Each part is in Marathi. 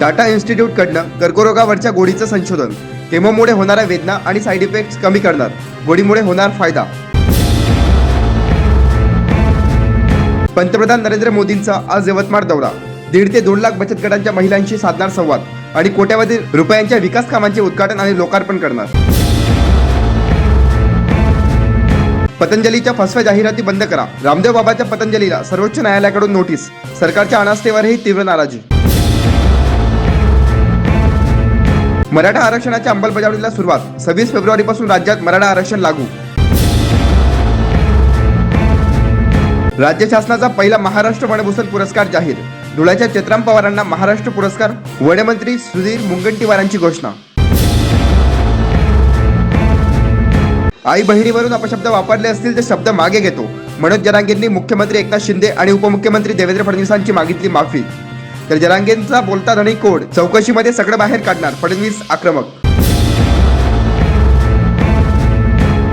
टाटा इन्स्टिट्यूटकडनं कर्करोगावरच्या गोळीचं संशोधन. केमोमुळे होणाऱ्या वेदना आणि साईड इफेक्ट्स कमी करणार. गोळीमुळे होणार फायदा. पंतप्रधान नरेंद्र मोदींचा आज यवतमाळ दौरा. दीड ते दोन लाख बचत गटांच्या महिलांशी साधणार संवाद आणि कोट्यावधी रुपयांच्या विकास कामांचे उद्घाटन आणि लोकार्पण करणार. पतंजलीच्या फसव्या जाहिराती बंद करा. रामदेव बाबाच्या पतंजलीला सर्वोच्च न्यायालयाकडून नोटीस. सरकारच्या अनास्थेवरही तीव्र नाराजी. मराठा आरक्षणाच्या अंमलबजावणीला सुरुवात. सव्वीस फेब्रुवारीपासून राज्यात मराठा आरक्षण लागू. राज्य शासनाचा पहिला महाराष्ट्र वनभूषण पुरस्कार जाहीर. धुळ्याच्या चित्राम पवारांना महाराष्ट्र पुरस्कार वनमंत्री सुधीर मुनगंटीवारांची घोषणा. आई बहिणीवरून अपशब्द वापरले असतील ते शब्द मागे घेतो. मनोज जरांगेंनी मुख्यमंत्री एकनाथ शिंदे आणि उपमुख्यमंत्री देवेंद्र फडणवीसांची मागितली माफी. तर जरांगेंचा बोलता धनी कोड चौकशीमध्ये सगळं बाहेर काढणार. फडणवीस आक्रमक.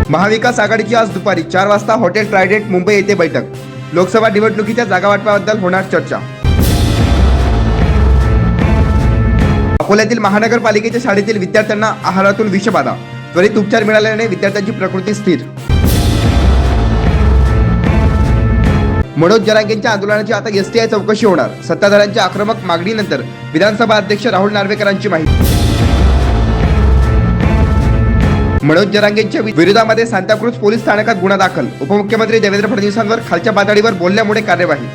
महाविकास आघाडीची आज दुपारी चार वाजता हॉटेल ट्रायडेंट मुंबई येथे बैठक. लोकसभा निवडणुकीच्या जागा वाटपाबद्दल होणार चर्चा. अकोल्यातील महानगरपालिकेच्या शाळेतील विद्यार्थ्यांना आहारातून विषबाधा. त्वरित उपचार मिळाल्याने विद्यार्थ्यांची प्रकृती स्थिर. मनोज जरांगेंच्या आंदोलनाची आता एसटीआय चौकशी होणार. सत्ताधाऱ्यांच्या आक्रमक मागणीनंतर विधानसभा अध्यक्ष राहुल नार्वेकरांची माहिती. मनोज जरांगेंच्या विरोधामध्ये सांताक्रूज पोलीस स्थानकात गुन्हा दाखल. उपमुख्यमंत्री देवेंद्र फडणवीसांवर खालच्या पातळीवर बोलल्यामुळे कार्यवाही.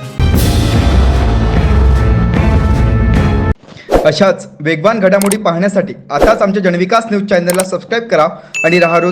अशाच वेगवान घडामोडी पाहण्यासाठी आताच आमच्या जनविकास न्यूज चॅनलला सबस्क्राईब करा आणि राहा रोज